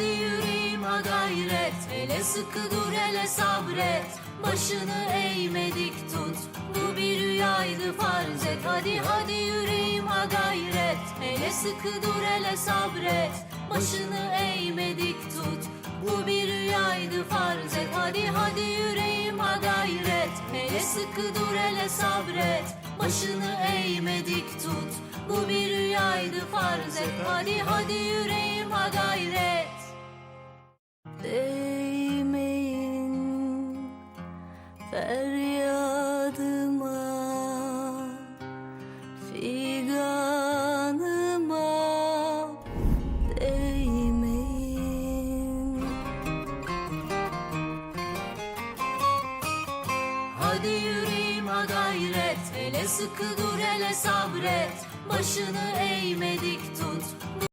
hadi yüreğim ha gayret. Hele sıkı dur hele sabret. Başını eğme dik tut. Bu bir rüyaydı farz et. Hadi hadi yüreğim ha gayret. Hele sıkı dur hele sabret. Başını eğme dik tut. Bu bir rüyaydı farz et. Hadi hadi yüreğim ha gayret. Hele sıkı dur hele sabret. Başını eğme dik tut. Bu bir rüyaydı farz et. Hadi hadi yüreğim feryadıma Figanıma değmeyin. Hadi yüreğim ha gayret. Hele sıkı dur hele sabret. Başını eğme dik tut